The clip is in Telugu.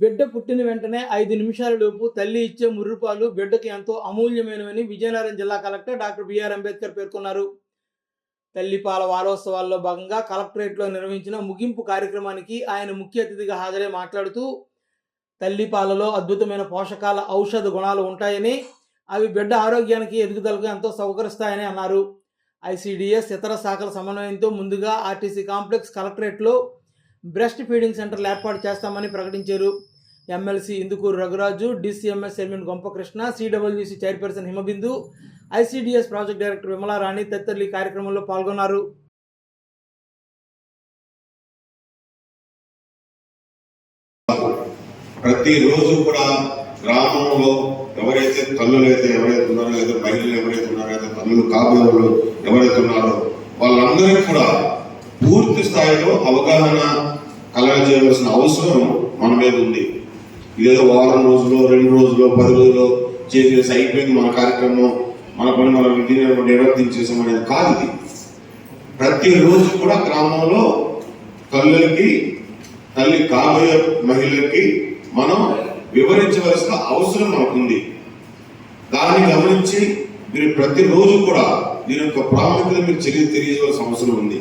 బిడ్డ పుట్టిన వెంటనే ఐదు నిమిషాల లోపు తల్లి ఇచ్చే ముర్రుపాలు బిడ్డకి ఎంతో అమూల్యమైనవని విజయనగరం జిల్లా కలెక్టర్ డాక్టర్ బిఆర్ అంబేద్కర్ పేర్కొన్నారు. తల్లిపాల వారోత్సవాల్లో భాగంగా కలెక్టరేట్లో నిర్వహించిన ముగింపు కార్యక్రమానికి ఆయన ముఖ్య అతిథిగా హాజరై మాట్లాడుతూ తల్లిపాలలో అద్భుతమైన పోషకాల ఔషధ గుణాలు ఉంటాయని అవి బిడ్డ ఆరోగ్యానికి ఎదుగుదలకు ఎంతో సహకరిస్తాయని అన్నారు. ఐసిడిఎస్ ఇతర శాఖల సమన్వయంతో ముందుగా ఆర్టీసీ కాంప్లెక్స్ కలెక్టరేట్లో బ్రెస్ట్ ఫీడింగ్ సెంటర్లు ఏర్పాటు చేస్తామని ప్రకటించారు. MLC Indukuru Raghuraju DCMS chairman Gompakrishna CWC chairperson Himabindu ICDS project director Vimalarani తదితరులు ఈ కార్యక్రమంలో పాల్గొన్నారు. ప్రతిరోజు కూడా గ్రామంలో ఎవరైతే తల్లులు అయితే ఎవరైతే ఉన్నారో లేదా మహిళలు ఎవరైతే ఉన్నారో లేదా తల్లులు కాబోలు ఎవరైతే ఉన్నారో వాళ్ళందరికీ కూడా పూర్తి స్థాయిలో అవగాహన కలగజేయవలసిన అవసరం మన మీద ఉంది. ఇదేదో వారం రోజులు రెండు రోజులు పది రోజులు చేసేసి అయిపోయింది మన కార్యక్రమం మన పని మనం దీన్ని నిర్వర్తించేసాం అనేది కాదు ఇది. ప్రతిరోజు కూడా గ్రామంలో తల్లులకి తల్లి కాబోయే మహిళలకి మనం వివరించవలసిన అవసరం మనకుంది. దాన్ని గమనించి మీరు ప్రతిరోజు కూడా దీని యొక్క ప్రాముఖ్యత మీరు తెలియ తెలియజేయవలసిన అవసరం ఉంది.